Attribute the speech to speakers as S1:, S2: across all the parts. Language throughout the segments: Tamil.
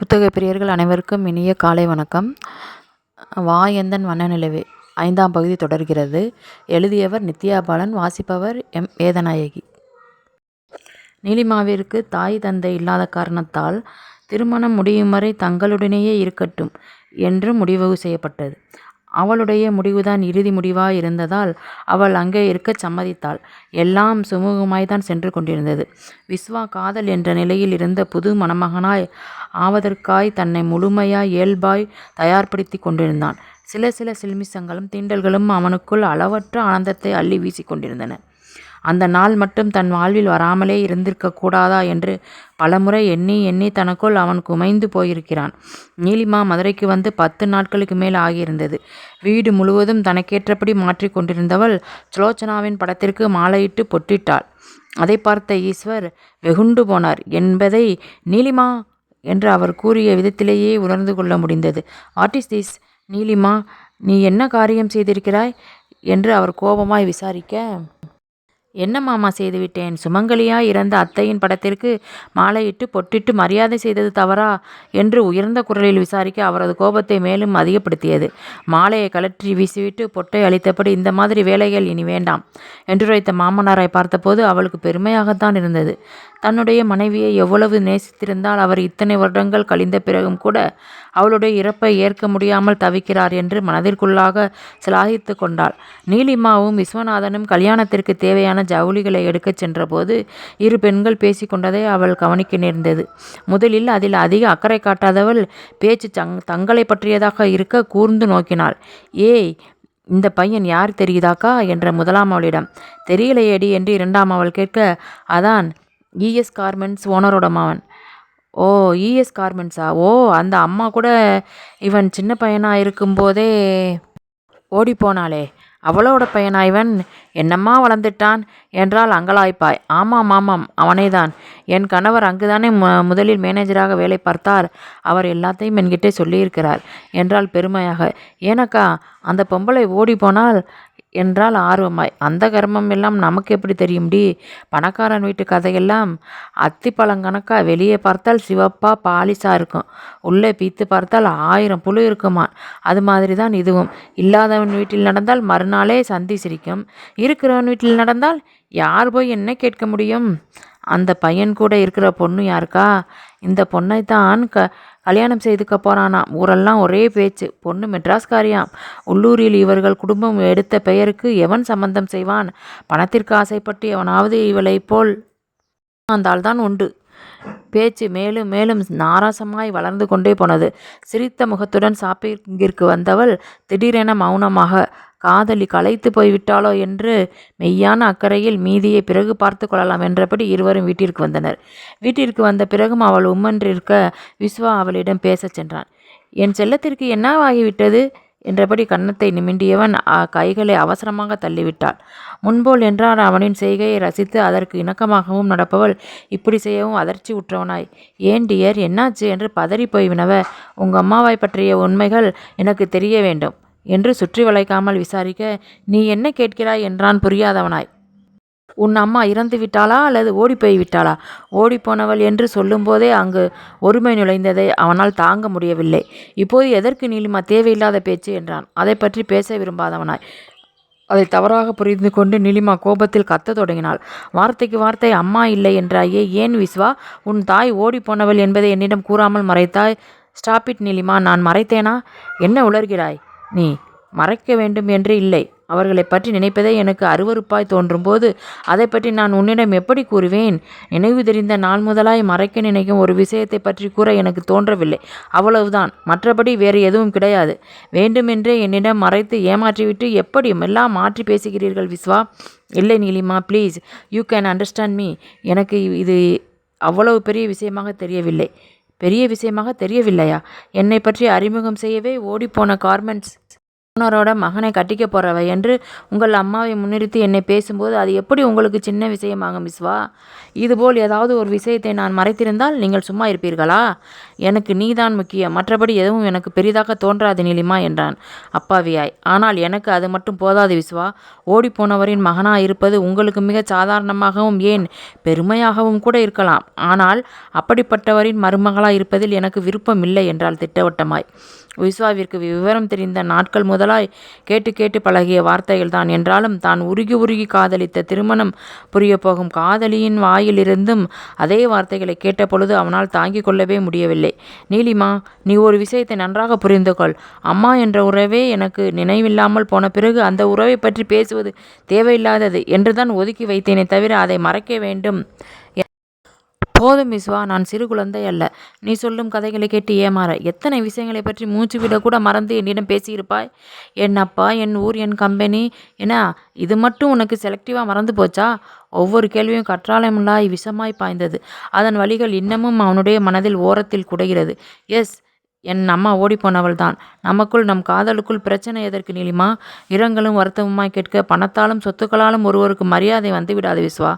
S1: புத்தக பிரியர்கள் அனைவருக்கும் இனிய காலை வணக்கம். வா எந்தன் வண்ணநிலவே ஐந்தாம் பகுதி தொடர்கிறது. எழுதியவர் நித்யா பாலன் வாசிப்பவர் எம். வேதநாயகி. நீலிமாவிற்கு தாய் தந்தை இல்லாத காரணத்தால் திருமணம் முடியும் வரை தங்களுடனேயே இருக்கட்டும் என்று முடிவு செய்யப்பட்டது. அவளுடைய முடிவுதான் இறுதி முடிவாய் இருந்ததால் அவள் அங்கே இருக்கச் சம்மதித்தாள். எல்லாம் சுமூகமாய்தான் சென்று கொண்டிருந்தது. விஸ்வா காதல் என்ற நிலையில் இருந்த புது மணமகனாய் ஆவதற்காய் தன்னை முழுமையாய் இயல்பாய் தயார்படுத்திக் கொண்டிருந்தான். சில சில சில்மிஷங்களும் தீண்டல்களும் அவனுக்குள் அளவற்ற ஆனந்தத்தை அள்ளி வீசிக் கொண்டிருந்தன. அந்த நாள் மட்டும் தன் வாழ்வில் வராமலே இருந்திருக்கக்கூடாதா என்று பலமுறை எண்ணி எண்ணி தனக்குள் அவன் குமைந்து போயிருக்கிறான். நீலிமா மதுரைக்கு வந்து பத்து நாட்களுக்கு மேல் ஆகியிருந்தது. வீடு முழுவதும் தனக்கேற்றபடி மாற்றிக் கொண்டிருந்தவள் சுலோச்சனாவின் படத்திற்கு மாலையிட்டு பொட்டிட்டாள். அதை பார்த்த ஈஸ்வர் வெகுண்டு போனார் என்பதை நீலிமா என்று அவர் கூறிய விதத்திலேயே உணர்ந்து கொள்ள முடிந்தது. Artist is this? நீலிமா நீ என்ன காரியம் செய்திருக்கிறாய்? என்று அவர் கோபமாய் விசாரிக்க என்ன மாமா செய்துவிட்டேன் சுமங்கலியாய் இறந்த அத்தையின் படத்திற்கு மாலையிட்டு பொட்டிட்டு மரியாதை செய்தது தவறா? என்று உயர்ந்த குரலில் விசாரிக்க அவரது கோபத்தை மேலும் அதிகப்படுத்தியது. மாலையை கலற்றி வீசிவிட்டு பொட்டை அளித்தபடி இந்த மாதிரி வேலைகள் இனி வேண்டாம் என்று வைத்த மாமனாரை பார்த்தபோது அவளுக்கு பெருமையாகத்தான் இருந்தது. தன்னுடைய மனைவியை எவ்வளவு நேசித்திருந்தால் அவர் இத்தனை வருடங்கள் கழிந்த பிறகும் கூட அவளுடைய இறப்பை ஏற்க முடியாமல் தவிக்கிறார் என்று மனதிற்குள்ளாக சிலாகித்து கொண்டாள். நீலிமாவும் விஸ்வநாதனும் கல்யாணத்திற்கு தேவையான ஜவுளிகளை எடுக்கச் சென்றபோது இரு பெண்கள் பேசிக்கொண்டதை அவள் கவனிக்க நேர்ந்தது. முதலில் அதில் அதிக அக்கறை காட்டாதவள் பேச்சு சங் தங்களை பற்றியதாக இருக்க கூர்ந்து நோக்கினாள். ஏய் இந்த பையன் யார் தெரியுதாக்கா? என்ற முதலாம் அவளிடம். தெரியலையேடி என்று இரண்டாம் அவள் கேட்க அதான் இஎஸ் கார்மெண்ட்ஸ் ஓனரோட மகன் ஓ இஎஸ் கார்மெண்ட்ஸா ஓ அந்த அம்மா கூட இவன் சின்ன பையனாக இருக்கும்போதே ஓடிப்போனாளே அவளோட பையனா இவன்? என்னம்மா வளர்ந்துட்டான் என்றால் அங்கலாய்ப்பாய். ஆமாம் ஆமாம் அவனைதான். என் கணவர் அங்குதானே மு முதலில் மேனேஜராக வேலை பார்த்தார். அவர் எல்லாத்தையும் என்கிட்டே சொல்லியிருக்கிறார் என்றால் பெருமையாக. ஏனக்கா அந்த பொம்பளை ஓடி போனால் என்றால் ஆர்வமாய். அந்த கர்மம் எல்லாம் நமக்கு எப்படி தெரியும்டி? பணக்காரன் வீட்டு கதையெல்லாம் அத்திப்பழங்கணக்கா வெளியே பார்த்தால் சிவப்பாக பாலிசாக இருக்கும். உள்ளே பீத்து பார்த்தால் ஆயிரம் புழு இருக்குமா அது மாதிரி தான் இதுவும். இல்லாதவன் வீட்டில் நடந்தால் மறுநாளே சந்தி சிரிக்கும். இருக்கிறவன் வீட்டில் நடந்தால் யார் போய் என்ன கேட்க முடியும்? அந்த பையன் கூட இருக்கிற பொண்ணு யாருக்கா? இந்த பொண்ணை தான் க கல்யாணம் செய்துக்க போறானாம். ஊரெல்லாம் ஒரே பேச்சு. பொண்ணு மெட்ராஸ்காரியாம் உள்ளூரில் இவர்கள் குடும்பம் எடுத்த பெயருக்கு எவன் சம்பந்தம் செய்வான்? பணத்திற்கு ஆசைப்பட்டு எவனாவது இவளை போல் வந்தால்தான் உண்டு. பேச்சு மேலும் மேலும் நாராசமாய் வளர்ந்து கொண்டே போனது. சிரித்த முகத்துடன் சாப்பிங்கிற்கு வந்தவள் திடீரென மௌனமாக காதலி களைத்து போய்விட்டாளோ என்று மெய்யான அக்கறையில் மீதியை பிறகு பார்த்து கொள்ளலாம் என்றபடி இருவரும் வீட்டிற்கு வந்தனர். வீட்டிற்கு வந்த பிறகும் அவள் உம்மன்றிருக்க விஸ்வா அவளிடம் பேசச் சென்றான். என் செல்லத்திற்கு என்னவாகிவிட்டது? என்றபடி கன்னத்தை நிமிண்டியவன் கைகளை அவசரமாக தள்ளிவிட்டாள். முன்போல் என்றார் அவனின் செய்கையை ரசித்து அதற்கு இணக்கமாகவும் நடப்பவள் இப்படி செய்யவும் அதிர்ச்சி உற்றவனாய். ஏன் டியர் என்னாச்சு? என்று பதறி போய்வினவ உங்கள் அம்மாவை பற்றிய உண்மைகள் எனக்கு தெரிய வேண்டும். என்று சுற்றி வளைக்காமல் விசாரிக்க நீ என்ன கேட்கிறாய் என்றான் புரியாதவனாய். உன் அம்மா இறந்து விட்டாளா அல்லது ஓடிப்போய் விட்டாளா? ஓடிப்போனவள் என்று சொல்லும்போதே அங்கு ஒருமை நுழைந்ததை அவனால் தாங்க முடியவில்லை. இப்போது எதற்கு நீலிமா தேவையில்லாத பேச்சு? என்றான். அதை பற்றி பேச விரும்பாதவனாய். அதை தவறாக புரிந்து கொண்டு நிலிமா கோபத்தில் கத்தத் தொடங்கினாள். வார்த்தைக்கு வார்த்தை அம்மா இல்லை என்றாயே ஏன் விஸ்வா? உன் தாய் ஓடிப்போனவள் என்பதை என்னிடம் கூறாமல் மறைத்தாய். ஸ்டாப்பிட் நிலிமா நான் மறைத்தேனா? என்ன உளர்கிறாய்? நீ மறைக்க வேண்டும் என்று இல்லை. அவர்களை பற்றி நினைப்பதே எனக்கு அருவறுப்பாய் தோன்றும்போது அதை பற்றி நான் உன்னிடம் எப்படி கூறுவேன்? நினைவு தெரிந்த நாள் முதலாய் மறைக்க நினைக்கும் ஒரு விஷயத்தை பற்றி கூற எனக்கு தோன்றவில்லை. அவ்வளவுதான். மற்றபடி வேறு எதுவும் கிடையாது. வேண்டுமென்றே என்னிடம் மறைத்து ஏமாற்றிவிட்டு எப்படி எல்லாம் மாற்றி பேசுகிறீர்கள் விஸ்வா? இல்லை Neelima please you can understand me எனக்கு இது அவ்வளவு பெரிய விஷயமாக தெரியவில்லை. பெரிய விஷயமாக தெரியவில்லையா? என்னை பற்றி அறிமுகம் செய்யவே ஓடிப்போன கார்மெண்ட்ஸ். ஓனரோட மகனை கட்டிக்க போகிறவ என்று உங்கள் அம்மாவை முன்னிறுத்தி என்னை பேசும்போது அது எப்படி உங்களுக்கு சின்ன விஷயமாகும் விஸ்வா இதுபோல் ஏதாவது ஒரு விஷயத்தை நான் மறைத்திருந்தால் நீங்கள் சும்மா இருப்பீர்களா? எனக்கு நீதான் முக்கியம். மற்றபடி எதுவும் எனக்கு பெரிதாக தோன்றாது நீலிமா என்றான். அப்பாவியாய் ஆனால் எனக்கு அது மட்டும் போதாது விஸ்வா ஓடிப்போனவரின் மகனா இருப்பது உங்களுக்கு மிக சாதாரணமாகவும் ஏன் பெருமையாகவும் கூட இருக்கலாம். ஆனால் அப்படிப்பட்டவரின் மருமகளாக இருப்பதில் எனக்கு விருப்பம் இல்லை என்றால் திட்டவட்டமாய். விஸ்வாவிற்கு விவரம் தெரிந்த நாட்கள் முதல் நாட்களாய் கேட்டு கேட்டு பழகிய வார்த்தைகள்தான். என்றாலும் தான் உருகி உருகி காதலித்த திருமணம் புரிய போகும் காதலியின் வாயிலிருந்தும் அதே வார்த்தைகளை கேட்டபொழுது அவனால் தாங்கிக் கொள்ளவே முடியவில்லை. நீலிமா நீ ஒரு விஷயத்தை நன்றாக புரிந்து கொள். அம்மா என்ற உறவே எனக்கு நினைவில்லாமல் போன பிறகு அந்த உறவை பற்றி பேசுவது தேவையில்லாதது என்றுதான் ஒதுக்கி வைத்தேனே தவிர அதை மறைக்க வேண்டும். போதும் விஸ்வா நான் சிறு குழந்தை அல்ல. நீ சொல்லும் கதைகளை கேட்டு ஏமாற. எத்தனை விஷயங்களை பற்றி மூச்சு விடக்கூட மறந்து என்னிடம் பேசியிருப்பாய்? என் அப்பா என் ஊர் என் கம்பெனி. என்ன இது மட்டும் உனக்கு செலக்டிவாக மறந்து போச்சா? ஒவ்வொரு கேள்வியும் கற்றாலமுள்ளாய் விஷமாய் பாய்ந்தது. அதன் வழிகள் இன்னமும் அவனுடைய மனதில் ஓரத்தில் குடைகிறது. எஸ் என் அம்மா ஓடிப்போனவள் தான் நமக்குள் நம் காதலுக்குள் பிரச்சனை எதற்கு நீலிமா? இரங்கலும் வருத்தமுமாய் கேட்க பணத்தாலும் சொத்துக்களாலும் ஒருவருக்கு மரியாதை வந்து விடாது விஸ்வா.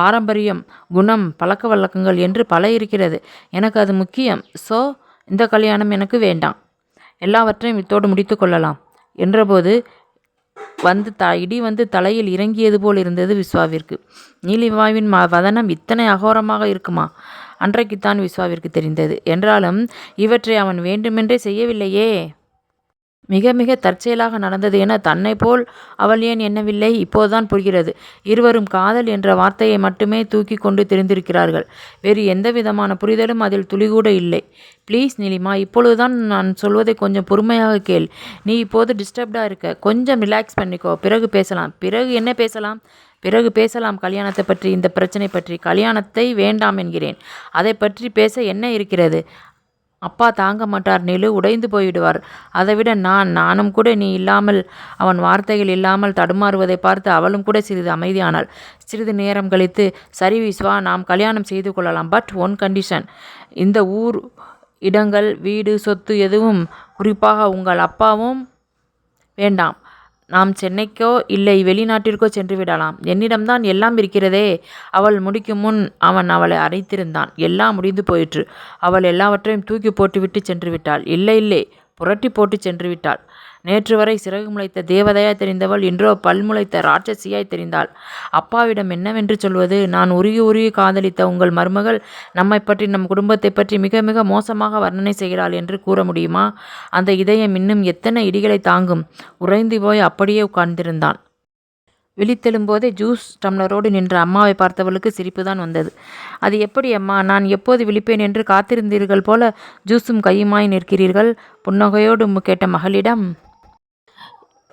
S1: பாரம்பரியம் குணம் பழக்க வழக்கங்கள் என்று பல இருக்கிறது. எனக்கு அது முக்கியம். ஸோ இந்த கல்யாணம் எனக்கு வேண்டாம். எல்லாவற்றையும் இத்தோடு முடித்து கொள்ளலாம். என்றபோது வந்து த இடி வந்து தலையில் இறங்கியது போல் இருந்தது விஸ்வாவிற்கு. நீலிவாவின் ம வதனம் இத்தனை அகோரமாக இருக்குமா? அன்றைக்குத்தான் விஸ்வாவிற்கு தெரிந்தது. என்றாலும் இவற்றை அவன் வேண்டுமென்றே செய்யவில்லையே. மிக மிக தற்செயலாக நடந்தது என தன்னை போல் அவள் ஏன் எண்ணவில்லை? இப்போதுதான் புரிகிறது. இருவரும் காதல் என்ற வார்த்தையை மட்டுமே தூக்கி கொண்டு தெரிந்திருக்கிறார்கள். வேறு எந்த விதமான புரிதலும் அதில் துளிகூட இல்லை. ப்ளீஸ் நிலிமா இப்பொழுதுதான் நான் சொல்வதை கொஞ்சம் பொறுமையாக கேள். நீ இப்போது டிஸ்டர்ப்டாக இருக்க. கொஞ்சம் ரிலாக்ஸ் பண்ணிக்கோ. பிறகு பேசலாம். பிறகு என்ன பேசலாம்? பிறகு பேசலாம் கல்யாணத்தை பற்றி இந்த பிரச்சனை பற்றி. கல்யாணத்தை வேண்டாம் என்கிறேன். அதை பற்றி பேச என்ன இருக்கிறது? அப்பா தாங்க மாட்டார் நிலு உடைந்து போய்விடுவார் அதைவிட நான் நானும் கூட நீ இல்லாமல் அவன் வார்த்தைகள் இல்லாமல் தடுமாறுவதை பார்த்து அவளும் கூட சிறிது அமைதியானாள். சிறிது நேரம் கழித்து சரி விஸ்வா நாம் கல்யாணம் செய்து கொள்ளலாம். But one condition. இந்த ஊர் இடங்கள் வீடு சொத்து எதுவும் குறிப்பாக உங்கள் அப்பாவும் வேண்டாம். நாம் சென்னைக்கோ இல்லை வெளிநாட்டிற்கோ சென்று விடலாம். என்னிடம்தான் எல்லாம் இருக்கிறதே. அவள் முடிக்கும் முன் அவன் அவளை அரைத்திருந்தான் எல்லாம் முடிந்து போயிற்று. அவள் எல்லாவற்றையும் தூக்கி போட்டுவிட்டு சென்று விட்டாள். இல்லை இல்லை. புரட்டி போட்டு சென்று விட்டாள். நேற்று வரை சிறகு முளைத்த தேவதையாய் தெரிந்தவள் இன்றோ பல்முளைத்த ராட்சசியாய் தெரிந்தாள். அப்பாவிடம் என்னவென்று சொல்வது? நான் உருகி உருகி காதலித்த உங்கள் மருமகள் நம்மை பற்றி நம் குடும்பத்தை பற்றி மிக மிக மோசமாக வர்ணனை செய்கிறாள் என்று கூற முடியுமா? அந்த இதயம் இன்னும் எத்தனை இடிகளை தாங்கும்? உறைந்து போய் அப்படியே உட்கார்ந்திருந்தான். விழித்தெழும்போதே ஜூஸ் டம்ளரோடு நின்ற அம்மாவை பார்த்தவளுக்கு சிரிப்புதான் வந்தது. அது எப்படி அம்மா? நான் எப்போது விழிப்பேன் என்று காத்திருந்தீர்கள் போல ஜூஸும் கையுமாய் நிற்கிறீர்கள்? புன்னகையோடு கேட்ட மகளிடம்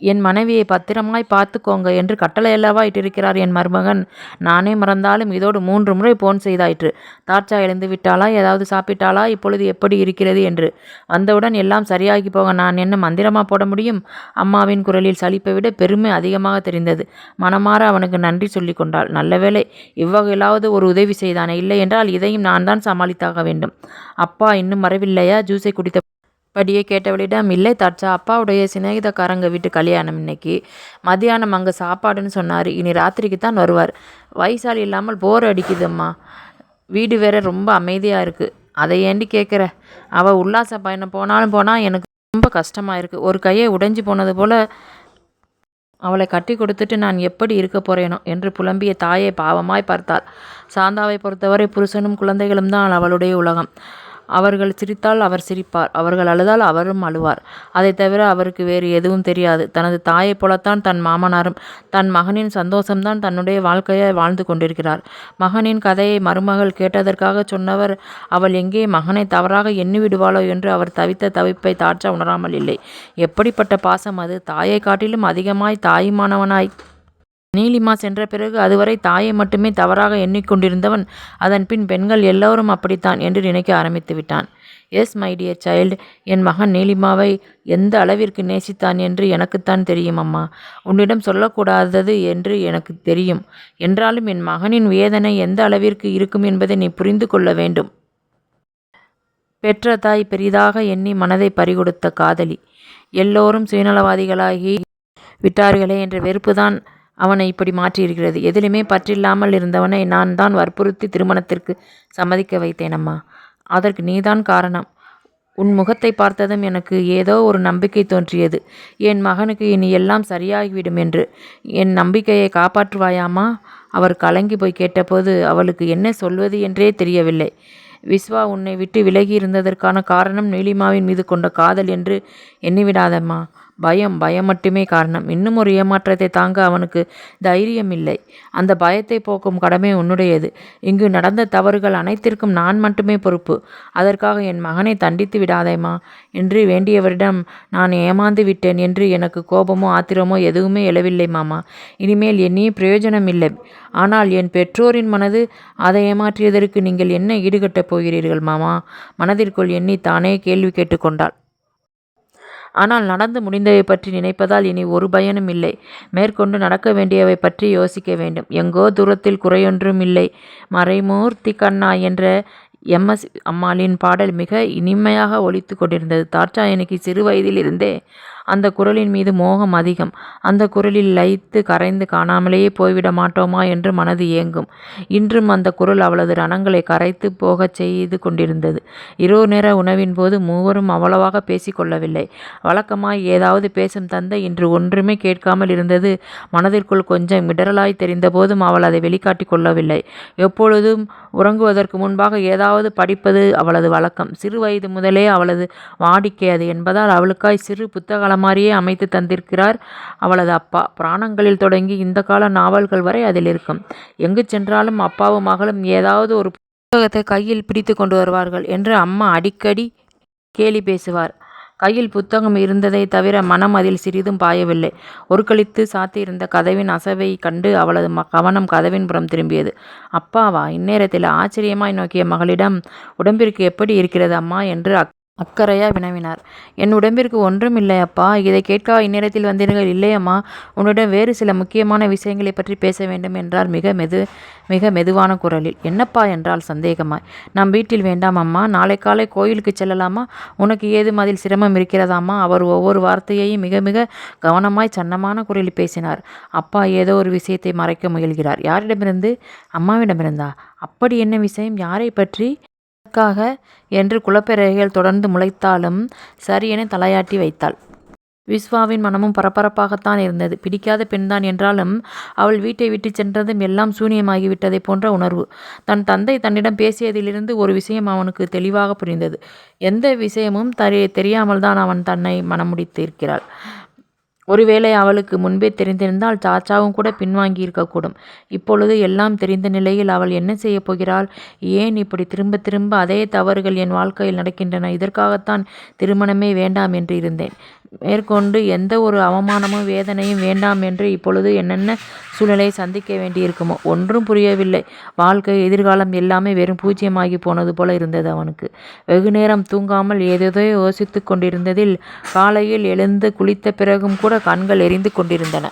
S1: என் மனைவியை பத்திரமாய் பார்த்துக்கோங்க என்று கட்டளையல்லவா இட்டிருக்கிறார் என் மருமகன். நானே மறந்தாலும் இதோடு மூன்று முறை போன் செய்தாயிற்று. தாட்சா எழுந்து விட்டாளா? ஏதாவது சாப்பிட்டாளா? இப்பொழுது எப்படி இருக்கிறது என்று. வந்தவுடன் எல்லாம் சரியாகி போக நான் என்ன மந்திரமா போட முடியும்? அம்மாவின் குரலில் சலிப்பை விட பெருமை அதிகமாக தெரிந்தது. மனமாற அவனுக்கு நன்றி சொல்லி கொண்டாள். நல்லவேளை இவ்வகையிலாவது ஒரு உதவி செய்தானே? இல்லை என்றால் இதையும் நான் தான் சமாளித்தாக வேண்டும். அப்பா இன்னும் வரவில்லையா? ஜூஸை குடித்த படியே கேட்டவளிடம் இல்லை தாட்சா அப்பாவுடைய சிநேகிதக்காரங்க வீட்டு கல்யாணம் இன்னைக்கு. மதியானம் அங்கே சாப்பாடுன்னு சொன்னார். இனி ராத்திரிக்கு தான் வருவார். வயசாளி இல்லாமல் போர் அடிக்குதும்மா. வீடு வேற ரொம்ப அமைதியாக இருக்குது அதை ஏண்டி கேட்குற அவள் உல்லாச பயணம் போனாலும் போனால் எனக்கு ரொம்ப கஷ்டமாக இருக்குது ஒரு கையை உடைஞ்சு போனது போல் அவளை கட்டி கொடுத்துட்டு நான் எப்படி இருக்க போகிறேனோ என்று புலம்பிய தாயை பாவமாய் பார்த்தாள். சாந்தாவை பொறுத்தவரை புருஷனும் குழந்தைகளும் தான் அவளுடைய உலகம். அவர்கள் சிரித்தால் அவர் சிரிப்பார் அவர்கள் அழுதால் அவரும் அழுவார். அதை தவிர அவருக்கு வேறு எதுவும் தெரியாது. தனது தாயைப் போலத்தான் தன் மாமனாரும் தன் மகனின் சந்தோஷம்தான் தன்னுடைய வாழ்க்கையை வாழ்ந்து கொண்டிருக்கிறார். மகனின் கதையை மருமகள் கேட்டதற்காக சொன்னவர் அவள் எங்கே மகனை தவறாக எண்ணிவிடுவாளோ என்று அவர் தவித்த தவிப்பை தாற்ற உணராமல் இல்லை. எப்படிப்பட்ட பாசம் அது? தாயை காட்டிலும் அதிகமாய் தாயுமானவனாய் நீலிமா சென்ற பிறகு அதுவரை தாயை மட்டுமே தவறாக எண்ணிக்கொண்டிருந்தவன். அதன் பின் பெண்கள் எல்லோரும் அப்படித்தான் என்று நினைக்க ஆரம்பித்து விட்டான். எஸ் மை டியர் சைல்டு என் மகன் நீலிமாவை எந்த அளவிற்கு நேசித்தான் என்று எனக்குத்தான் தெரியும் அம்மா. உன்னிடம் சொல்லக்கூடாதது என்று எனக்கு தெரியும். என்றாலும் என் மகனின் வேதனை எந்த அளவிற்கு இருக்கும் என்பதை நீ புரிந்து கொள்ள வேண்டும் பெற்ற தாய் பெரிதாக எண்ணி மனதை பறிகொடுத்த காதலி. எல்லோரும் சுயநலவாதிகளாகி விட்டார்களே என்ற வெறுப்புதான் அவனை இப்படி மாற்றியிருக்கிறது. எதிலுமே பற்றில்லாமல் இருந்தவனை நான் தான் வற்புறுத்தி திருமணத்திற்கு சம்மதிக்க வைத்தேன் அம்மா அதற்கு நீதான் காரணம். உன் முகத்தை பார்த்ததும் எனக்கு ஏதோ ஒரு நம்பிக்கை தோன்றியது. என் மகனுக்கு இனி எல்லாம் சரியாகிவிடும் என்று. என் நம்பிக்கையை காப்பாற்றுவாயாமா அவர் கலங்கி போய் கேட்டபோது அவளுக்கு என்ன சொல்வது என்றே தெரியவில்லை. விஸ்வா உன்னை விட்டு விலகி இருந்ததற்கான காரணம் நீலிமாவின் மீது கொண்ட காதல் என்று எண்ணிவிடாதம்மா. பயம் பயம் மட்டுமே காரணம். இன்னும் ஒரு ஏமாற்றத்தை தாங்க அவனுக்கு தைரியம் இல்லை அந்த பயத்தை போக்கும் கடமை உன்னுடையது. இங்கு நடந்த தவறுகள் அனைத்திற்கும் நான் மட்டுமே பொறுப்பு. அதற்காக என் மகனை தண்டித்து விடாதேம்மா. என்று வேண்டியவரிடம் நான் ஏமாந்து விட்டேன் என்று எனக்கு கோபமோ ஆத்திரமோ எதுவுமே எழவில்லை மாமா. இனிமேல் என்னையே பிரயோஜனம் இல்லை ஆனால் என் பெற்றோரின் மனது அதை ஏமாற்றியதற்கு நீங்கள் என்ன ஈடுகட்டப் போகிறீர்கள் மாமா? மனதிற்குள் எண்ணி தானே கேள்வி கேட்டுக்கொண்டாள் ஆனால் நடந்து முடிந்தவை பற்றி நினைப்பதால் இனி ஒரு பயனும் இல்லை. மேற்கொண்டு நடக்க வேண்டியவை பற்றி யோசிக்க வேண்டும். எங்கோ தூரத்தில் குறையொன்றும் இல்லை. மறைமூர்த்தி கண்ணா என்ற எம்எஸ் அம்மாளின் பாடல் மிக இனிமையாக ஒழித்து கொண்டிருந்தது. தாட்சாயனுக்கு சிறு வயதிலிருந்தே அந்த குரலின் மீது மோகம் அதிகம். அந்த குரலில் லயித்து கரைந்து காணாமலேயே போய்விட மாட்டோமா என்று மனது ஏங்கும். இன்றும் அந்த குரல் அவளது ரணங்களை கரைத்து போகச் செய்து கொண்டிருந்தது. இரவு நேர உணவின் போது மூவரும் அவ்வளவாக பேசிக்கொள்ளவில்லை வழக்கமாய் ஏதாவது பேசும் தந்தை இன்று ஒன்றுமே கேட்காமல் இருந்தது. மனதிற்குள் கொஞ்சம் இடரலாய் தெரிந்தபோதும் அவள் அதை வெளிக்காட்டிக் கொள்ளவில்லை. எப்பொழுதும் உறங்குவதற்கு முன்பாக ஏதாவது படிப்பது அவளது வழக்கம். சிறு வயது முதலே அவளது வாடிக்கை அது என்பதால் அவளுக்காய் சிறு புத்தகம் மாதிரியே அமைத்து தந்திருக்கிறார் அவளது அப்பா. புராணங்களில் தொடங்கி இந்த கால நாவல்கள் வரை அதில் இருக்கும். எங்கு சென்றாலும் அப்பாவும் மகளும் ஏதாவது ஒரு புத்தகத்தை கையில் பிடித்து கொண்டு வருவார்கள் என்று அம்மா அடிக்கடி கேலி பேசுவார். கையில் புத்தகம் இருந்ததை தவிர மனம் அதில் சிறிதும் பாயவில்லை. ஒரு கழித்து சாத்தியிருந்த கதவின் அசவை கண்டு அவளது ம கவனம் கதவின் புறம் திரும்பியது அப்பாவா இந்நேரத்தில் ஆச்சரியமாய் நோக்கிய மகளிடம் உடம்பிற்கு எப்படி இருக்கிறது அம்மா? என்று அக்கறையாக வினவினார். என் உடம்பிற்கு ஒன்றும் இல்லை அப்பா. இதை கேட்க இந்நேரத்தில் வந்தீர்கள். இல்லையம்மா உன்னிடம் வேறு சில முக்கியமான விஷயங்களை பற்றி பேச வேண்டும் என்றார் மிக மெது மிக மெதுவான குரலில். என்னப்பா? என்றால் சந்தேகமாய். நம் வீட்டில் வேண்டாம் அம்மா. நாளை காலை கோயிலுக்கு செல்லலாமா? உனக்கு ஏதும் அதில் சிரமம் இருக்கிறதாம்மா? அவர் ஒவ்வொரு வார்த்தையையும் மிக மிக கவனமாய் சன்னமான குரலில் பேசினார். அப்பா ஏதோ ஒரு விஷயத்தை மறைக்க முயல்கிறார். யாரிடமிருந்து? அம்மாவிடமிருந்தா. அப்படி என்ன விஷயம்? யாரை பற்றி? எதற்காக என்று குலப்பெருகைகள் தொடர்ந்து முளைத்தாலும் சரியென தலையாட்டி வைத்தாள். விஸ்வாவின் மனமும் பரபரப்பாகத்தான் இருந்தது. பிடிக்காத பெண்தான் என்றாலும் அவள் வீட்டை விட்டு சென்றதும் எல்லாம் சூனியமாகிவிட்டதை போன்ற உணர்வு. தன் தந்தை தன்னிடம் பேசியதிலிருந்து ஒரு விஷயம் அவனுக்கு தெளிவாக புரிந்தது. எந்த விஷயமும் தெரிய தெரியாமல் தான் அவன் தன்னை மனமுடித்திருக்கிறாள் ஒருவேளை அவளுக்கு முன்பே தெரிந்திருந்தால் சாச்சாவும் கூட பின்வாங்கி இருக்கக்கூடும் இப்பொழுது எல்லாம் தெரிந்த நிலையில் அவள் என்ன செய்யப் போகிறாள்? ஏன் இப்படி திரும்ப திரும்ப அதே தவறுகள் என் வாழ்க்கையில் நடக்கின்றன? இதற்காகத்தான் திருமணமே வேண்டாம் என்று இருந்தேன். மேற்கொண்டு எந்த ஒரு அவமானமும் வேதனையும் வேண்டாம் என்று இப்பொழுது என்னென்ன சூழ்நிலையை சந்திக்க வேண்டியிருக்குமோ ஒன்றும் புரியவில்லை. வாழ்க்கை எதிர்காலம் எல்லாமே வெறும் பூஜ்ஜியமாகி போனது போல இருந்தது அவனுக்கு. வெகு நேரம் தூங்காமல் ஏதேதோ யோசித்து கொண்டிருந்ததில் காலையில் எழுந்து குளித்த பிறகும் கூட கண்கள் எரிந்து கொண்டிருந்தன.